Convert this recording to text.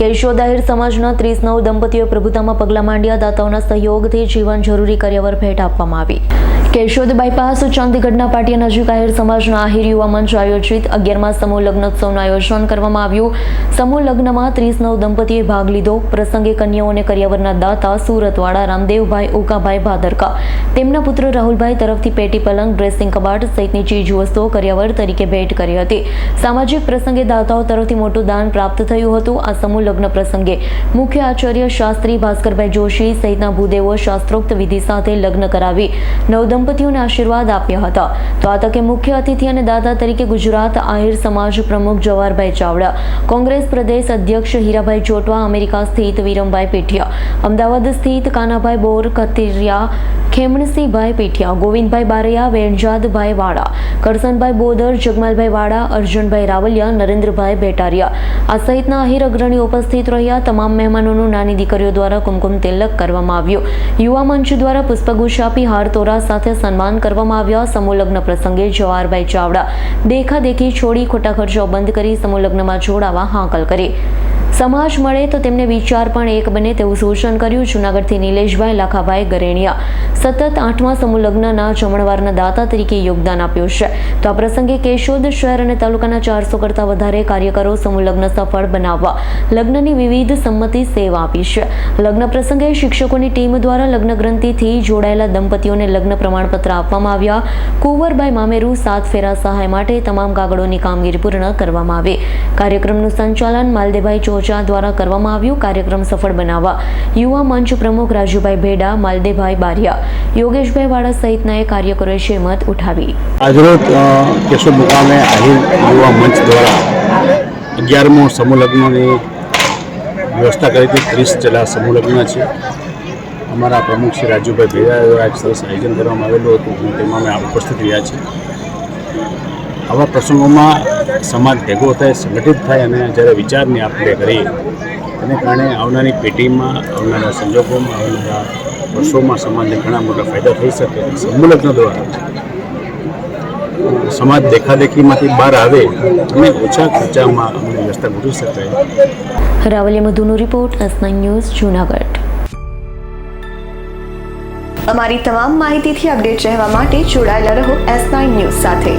કેશોદ આહિર સમાજના ત્રીસ નવ દંપતીઓ પ્રભુતામાં પગલાં માંડ્યા. દાતાઓના સહયોગથી જીવન જરૂરી કર્યાવર ભેટ આપવામાં આવી. કેશોદ બાયપાસ ચંદીગઢના પાટિયા નજીક આહિર સમાજના આહિર યુવા મંચ આયોજિત અગિયારમાં સમૂહ લગ્નોત્સવનું આયોજન કરવામાં આવ્યું. સમૂહ લગ્નમાં ત્રીસ નવ દંપતીએ ભાગ લીધો. પ્રસંગે કન્યાઓને કર્યાવરના દાતા સુરતવાળા રામદેવભાઈ ઉકાભાઈ ભાદરકા તેમના પુત્ર રાહુલભાઈ તરફથી પેટી પલંગ, ડ્રેસિંગ કબાટ સહિતની ચીજવસ્તુઓ કર્યાવર તરીકે ભેટ કરી હતી. સામાજિક પ્રસંગે દાતાઓ તરફથી મોટું દાન પ્રાપ્ત થયું હતું. આ સમૂહ લગ્ન પ્રસંગે મુખ્ય આચાર્ય શાસ્ત્રી ભાસ્કરભાઈ જોશી સહિતના ભૂદેવો શાસ્ત્રોક્ત વિધિ સાથે લગ્ન કરાવી નવદંપતિઓને આશીર્વાદ આપ્યા હતા. તો આ તકે મુખ્ય અતિથિ અને દાતા તરીકે ગુજરાત આહિર સમાજ પ્રમુખ જવાહરભાઈ ચાવડા, કોંગ્રેસ પ્રદેશ અધ્યક્ષ હીરાભાઈ ચોટવા, અમેરિકા સ્થિત વિરમભાઈ પેઠિયા, અમદાવાદ સ્થિત કાનાભાઈ બોર, કતિરિયા ખેમણસિંહભાઈ પીઠિયા, ગોવિંદભાઈ બારૈયા, વેણજાદભાઈ વાડા, કરસનભાઈ બોદર, જગમાલભાઈ વાડા, અર્જુનભાઈ રાવલિયા, નરેન્દ્રભાઈ બેટારિયા. આ સહિતના અહીર અગ્રણીઓ ઉપસ્થિત રહ્યા. તમામ મહેમાનોનું નાની દીકરીઓ દ્વારા કુમકુમ તિલક કરવામાં આવ્યું. યુવા મંચ દ્વારા પુષ્પગુચ્છ આપી હાર તોરા સાથે સન્માન કરવામાં આવ્યા. સમૂહલગ્ન પ્રસંગે જવાહરભાઈ ચાવડા દેખાદેખી છોડી ખોટા ખર્ચો બંધ કરી સમૂહલગ્નમાં જોડાવા હાંકલ કરી. સમાજ મળે તો તેમને વિચાર પણ એક બને તેવું સૂચન કર્યું જૂનાગઢથી નિલેશભાઈ લાખાભાઈ ગરેણિયા. સતત આઠમા સમૂહ લગ્નના જમણવારના દાતા તરીકે યોગદાન આપ્યું છે. તો આ પ્રસંગે કેશોદ શહેર અને તાલુકાના ચારસો કરતાં વધારે કાર્યકરો સમૂહ લગ્ન સફળ બનાવવા, લગ્નની વિવિધ સંમતિ સેવા આપી છે. લગ્ન પ્રસંગે શિક્ષકોની ટીમ દ્વારા લગ્ન ગ્રંથિથી જોડાયેલા દંપતીઓને લગ્ન પ્રમાણપત્ર આપવામાં આવ્યા. કુંવરબાઈ મામેરુ સાત ફેરા સહાય માટે તમામ કાગળોની કામગીરી પૂર્ણ કરવામાં આવી. કાર્યક્રમનું સંચાલન માલદેભાઈ ચોચા દ્વારા કરવામાં આવ્યું. કાર્યક્રમ સફળ બનાવવા યુવા મંચ પ્રમુખ રાજુભાઈ ભેડા માલદેભાઈ બારિયા, યોગેશભાઈ વાળા સહિતના કાર્યકરોએ શેમત ઉઠાવી. આજરોજ કેશોદ મુકામે આહિર યુવા મંચ દ્વારા અગિયારમો સમૂહ વ્યવસ્થા કરી હતી. ત્રીસ જેટલા સમૂહ છે. અમારા પ્રમુખ શ્રી રાજુભાઈ ભેડા એક સરસ આયોજન કરવામાં આવેલું હતું. તેમાં અમે ઉપસ્થિત રહ્યા છે આવા પ્રસંગોમાં સમાજ ભેગો થાય, સંગઠિત થાય અને જ્યારે વિચારની આપણે કરીએ એને કારણે આવનારી પેઢીમાં, આવનારા સંજોગોમાં, આવનારા વર્ષોમાં સમાજને ઘણા મોટા ફાયદા થઈ શકે સમૂહ લગ્ન દ્વારા સમાજ દેખાદેખીમાંથી બહાર આવે અને ઓછા ખર્ચામાં અમને વ્યવસ્થા ગોઠવી શકાય. રાવલી મધુનો રિપોર્ટ, એસ ન્યૂઝ, જૂનાગઢ. અમારી તમામ માહિતીથી અપડેટ રહેવા માટે જોડાયેલા રહો એસ ન્યૂઝ સાથે.